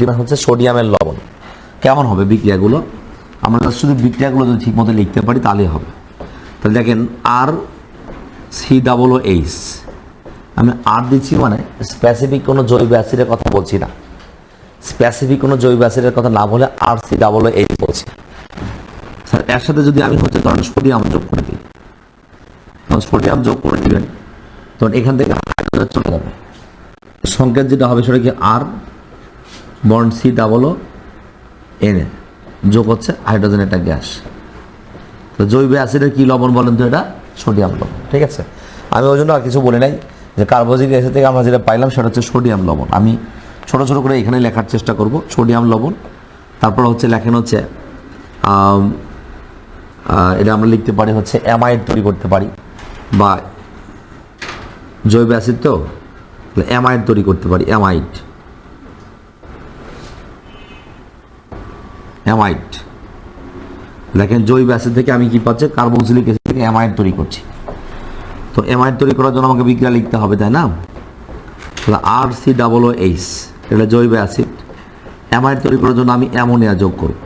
দিবেন হচ্ছে সোডিয়ামের লবণ। কেমন হবে বিক্রিয়াগুলো? আমরা শুধু বিক্রিয়াগুলো যদি ঠিক মতো লিখতে পারি, তাহলেই হবে। তাহলে দেখেন, আর সি ডাবল এইচ আমি আর দিচ্ছি মানে স্পেসিফিক কোনো জৈব অ্যাসিডের কথা বলছি না। স্পেসিফিক কোনো জৈব অ্যাসিডের কথা না বলে আর সি ডাবল এইচ বলছি। স্যার, এর সাথে যদি আমি হচ্ছে ধরেন সোডিয়াম যোগ করে দিই তখন সোডিয়াম যোগ করে দিবেন, তখন এখান থেকে চলে যাবে। সংকেত যেটা হবে সেটা কি R bond C double O এনে যোগ হচ্ছে হাইড্রোজেন একটা গ্যাস তো জৈব অ্যাসিডের কী লবণ বলেন তো এটা? সোডিয়াম লবণ, ঠিক আছে? আমি ওই জন্য আর কিছু বলি নাই যে কার্বোজিক অ্যাসিড থেকে আমরা যেটা পাইলাম সেটা হচ্ছে সোডিয়াম লবণ। আমি ছোট ছোট করে এখানে লেখার চেষ্টা করব সোডিয়াম লবণ। তারপর হচ্ছে লেখেন হচ্ছে এটা আমরা লিখতে পারি হচ্ছে অ্যামাইড তৈরি করতে পারি। বা জৈব অ্যাসিড তো অ্যামাইড তৈরি করতে পারি অ্যামাইড অ্যামাইড। দেখেন জৈব অ্যাসিড থেকে আমি কি পাচ্ছি? কার্বক্সিলিক অ্যাসিড থেকে অ্যামাইড তৈরি করছি। তো অ্যামাইড তৈরি করার জন্য আমাকে বিক্রিয়া লিখতে হবে, তাই না? তাহলে R C double O H এটা জৈব অ্যাসিড। অ্যামাইড তৈরি করার জন্য আমি অ্যামোনিয়া যোগ করব।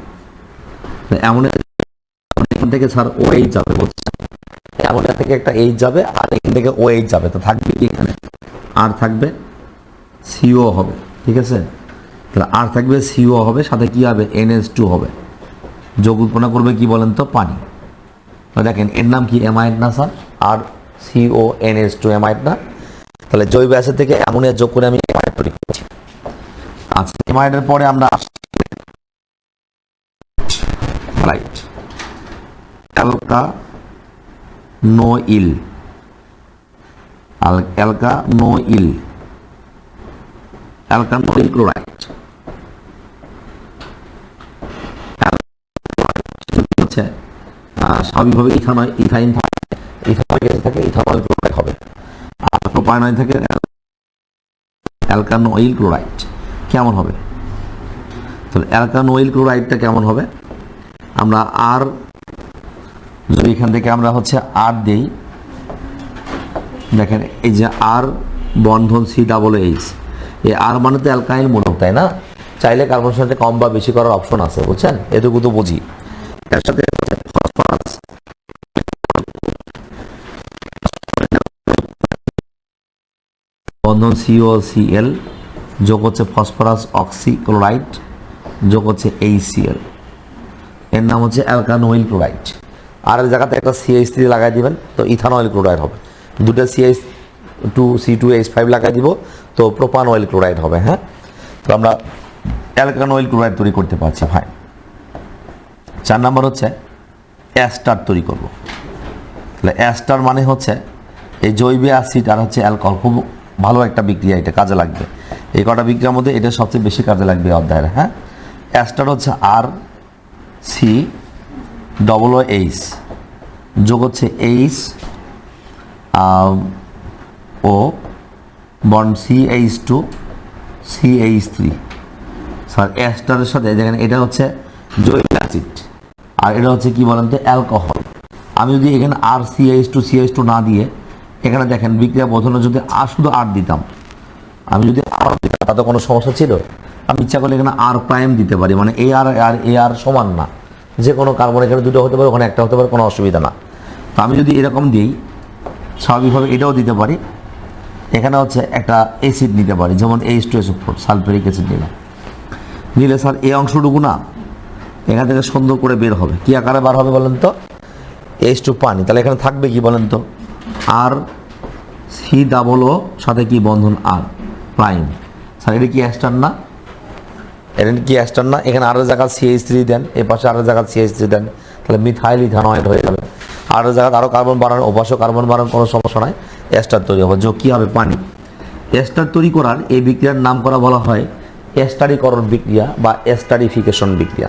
অ্যামোনিয়া থেকে স্যার ও এইচ যাবে বলছে অ্যামোনিয়া থেকে একটা এইচ যাবে, আর এখান থেকে ও এইচ যাবে। তো থাকবে কি এখানে? আর থাকবে সিও হবে, ঠিক আছে? তাহলে আর থাকবে সিও হবে, সাথে কি হবে? এনএস টু হবে। যোগ উৎপন্ন করবে কি বলেন তো? পানি। দেখেন, এর নাম কি? অ্যামাইড না sir R CO NS two amide না? তাহলে জৈব অ্যাসিড থেকে অ্যামোনিয়া যোগ করে আমি অ্যামাইড তৈরি করছি। আচ্ছা অ্যামাইডের পরে আমরা right alkanoyl alkanoyl alkanoyl chloride হচ্ছে আহ, স্বাভাবিকভাবে ইথানয় ইথাইন থাকে। ইথানয় গ্যাস থাকে ইথানয়েল ক্লোরাইড হবে। আর প্রোপায়নয় থেকে অ্যালকানোইল ক্লোরাইড। কেমন হবে? তাহলে অ্যালকানোইল ক্লোরাইডটা কেমন হবে? আমরা আর যদি এখান থেকে আমরা হচ্ছে আর দেই, দেখেন এই যে আর বন্ধন সি ডাবল এইচ এই আর মানে তো অ্যালকাইল মূলক তাই না? চাইলে কার্বন সাথে কম বা বেশি করার অপশন আছে, বুঝছেন? এটুকু তো বুঝি। এর সাথে বন্ধন সিও যোগ হচ্ছে ফসফরাস অক্সি ক্লোরাইড যোগ হচ্ছে এইচসিএল এর নাম হচ্ছে অ্যালকানোইল ক্লোরাইড। আর এক জায়গাতে একটা সিএইচ থ্রি লাগাই দিবেন, তো ইথানয়েল ক্লোরাইড হবে। দুটো CH two C two H five লাগাই দিব, তো প্রোপান অয়েল ক্লোরাইড হবে হ্যাঁ? তো আমরা অ্যালকানোইল ক্লোরাইড তৈরি করতে পারছি, ভাই। চার নাম্বার হচ্ছে অ্যাস্টার তৈরি করব। তাহলে অ্যাস্টার মানে হচ্ছে এই জৈব অ্যাসিড আর হচ্ছে অ্যালকোহল, খুব ভালো একটা বিক্রিয়া এটা কাজে লাগবে। এই কটা বিক্রিয়ার মধ্যে এটা সবচেয়ে বেশি কাজে লাগবে অধ্যায়ের হ্যাঁ? অ্যাস্টার হচ্ছে আর সি ডবল এইচ যোগ হচ্ছে H O bond C H two C H three sir অ্যাস্টারের সাথে দেখেন, এটা হচ্ছে জৈব অ্যাসিড আর এটা হচ্ছে কি বলেন তো অ্যালকোহল আমি যদি এখানে R CH two CH two না দিয়ে এখানে দেখেন, বিক্রিয়া বোঝানো যদি আর শুধু আর দিতাম। আমি যদি আর দিতাম, তাতে কোনো সমস্যা ছিল? আমি ইচ্ছা করলে এখানে আর প্রাইম দিতে পারি মানে এ আর আর এ আর সমান না। যে কোনো কার্বন এখানে দুটো হতে পারে, ওখানে একটা হতে পারে, কোনো অসুবিধা না। তো আমি যদি এরকম দিই, স্বাভাবিকভাবে এটাও দিতে পারি। এখানে হচ্ছে একটা অ্যাসিড নিতে পারি, যেমন H two S four sulphuric acid নিলাম। নিলে স্যার এই অংশটুকু না। এখান থেকে সুন্দর করে বের হবে। কি আকারে বার হবে বলেন তো? এইচ টু পানি। তাহলে এখানে থাকবে কি বলেন তো? আর, সি ডাবল ও সাথে কি বন্ধন আর প্রাইম স্যার, এটা কি অ্যাস্টার না? এটা কি অ্যাস্টার না? এখানে আরেক জায়গা সিএইচ থ্রি দেন, এ পাশে আরেক জায়গা সিএইচ থ্রি দেন, তাহলে মিথাইল ইথানয়েড হয়ে যাবে। আর জায়গায় আরও কার্বন বাড়ানো ওপাশে কার্বন বাড়ানোর কোনো সমস্যা নাই অ্যাস্টার তৈরি হবে। যোগ কী হবে? পানি। এস্টার তৈরি করার এই বিক্রিয়ার নাম করা বলা হয় এস্টারিকরণ বিক্রিয়া বা এস্টারিফিকেশন বিক্রিয়া।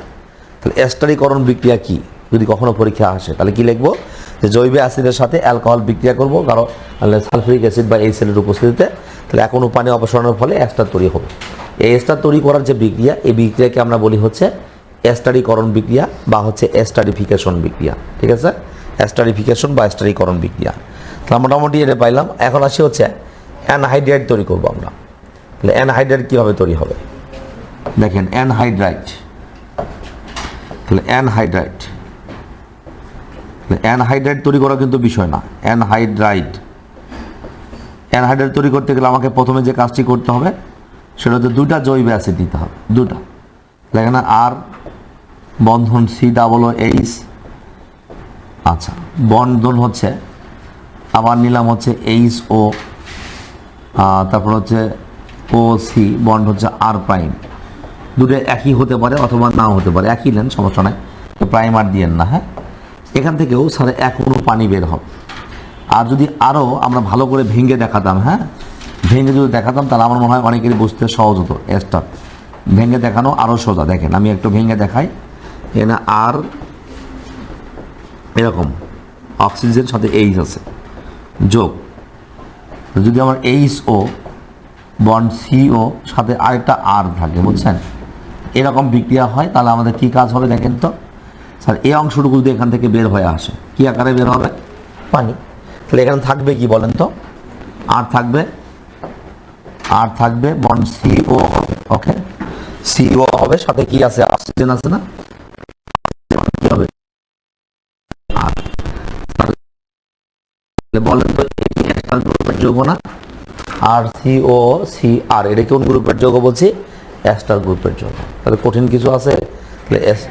তাহলে এস্টারিকরণ বিক্রিয়া কি? যদি কখনো পরীক্ষা আসে, তাহলে কি লিখব? জৈব অ্যাসিডের সাথে অ্যালকোহল বিক্রিয়া করব, কারণ সালফিউরিক অ্যাসিড বা এই সেলের উপস্থিতিতে, তাহলে এখন পানি অপসারণের ফলে এস্টার তৈরি হবে। এই এস্টার তৈরি করার যে বিক্রিয়া, এই বিক্রিয়াকে আমরা বলি হচ্ছে এস্টারিকরণ বিক্রিয়া বা হচ্ছে এস্টারিফিকেশন বিক্রিয়া। ঠিক আছে? এস্টারিফিকেশন বা এস্টারিকরণ বিক্রিয়া। তাহলে মোটামুটি এটা পাইলাম। এখন আসি হচ্ছে অ্যানহাইড্রাইট তৈরি করব আমরা। তাহলে অ্যানহাইড্রাইট কীভাবে তৈরি হবে? দেখেন, অ্যানহাইড্রাইট। তাহলে অ্যানহাইড্রাইট। অ্যানহাইড্রাইট তৈরি করা কিন্তু বিষয় না। অ্যানহাইড্রাইট অ্যানহাইড্রাইট তৈরি করতে গেলে আমাকে প্রথমে যে কাজটি করতে হবে, সেটা হচ্ছে দুটা জৈব অ্যাসিড দিতে হবে। দুটা দেখেন, আর, বন্ধন, সি, ডাবল এইচ। আচ্ছা বন্ধন হচ্ছে, আবার নিলাম হচ্ছে এইচ ও তারপর হচ্ছে ও, সি বন্ড হচ্ছে আর প্রাইম। দুটো একই হতে পারে অথবা নাও হতে পারে। একই নেন, সমস্যা নাই। প্রাইম আর দিয়েন না হ্যাঁ? এখান থেকেও সাড়ে এক অনু পানি বের হবে আর যদি আরও আমরা ভালো করে ভেঙে দেখাতাম হ্যাঁ? ভেঙে যদি দেখাতাম, তাহলে আমার মনে হয় অনেকেরই বুঝতে সহজ হতো এস্টার ভেঙে দেখানো আরও সোজা। দেখেন, আমি একটু ভেঙে দেখাই। এখানে আর এরকম অক্সিজেন সাথে এইচ আছে। যোগ। যদি আমার এইচ ও বন্ড সিও সাথে আরেকটা আর থাকে, বুঝছেন? এরকম বিক্রিয়া হয়, তাহলে আমাদের কী কাজ হবে দেখেন তো? স্যার এই অংশটুকু যদি এখান থেকে বের হয়ে আসে কি আকারে বের হবে? পানি। তাহলে এখানে থাকবে কি বলেন তো? আর থাকবে? আর থাকবে বন্ড সিও হবে ওকে? সিও হবে সাথে কি আছে? অক্সিজেন আছে না? কি হবে? আর। বলেন তো গ্রুপের যৌগ না? আর সি ও সি আর এটা কোন গ্রুপের যৌগ বলছি? অ্যাস্টার গ্রুপের যৌগ। তাহলে কঠিন কিছু আছে?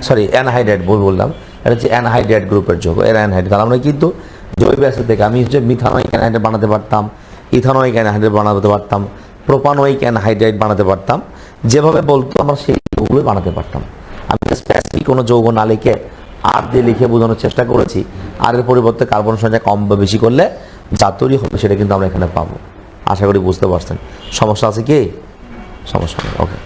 সরি অ্যানহাইড্রাইট ভুল বললাম। এটা হচ্ছে অ্যানহাইড্রাইট গ্রুপের যৌগ, এর তাহলে আমরা কিন্তু জৈব অ্যাসিড থেকে, আমি হচ্ছে মিথানোইক অ্যানহাইড্রাইট বানাতে পারতাম, ইথানোইক অ্যানহাইড্রাইট বানাতে পারতাম, প্রোপানোইক অ্যানহাইড্রাইট বানাতে পারতাম, যেভাবে বলতো আমরা সেই যৌগগুলো বানাতে পারতাম। আমি স্পেসিফিক কোনো যৌগ না লিখে আর দিয়ে লিখে বোঝানোর চেষ্টা করেছি আর এর পরিবর্তে কার্বন সংখ্যা কম বা বেশি করলে যা তৈরি হবে, সেটা কিন্তু আমরা এখানে পাবো। আশা করি বুঝতে পারছেন। সমস্যা আছে কি? সমস্যা ওকে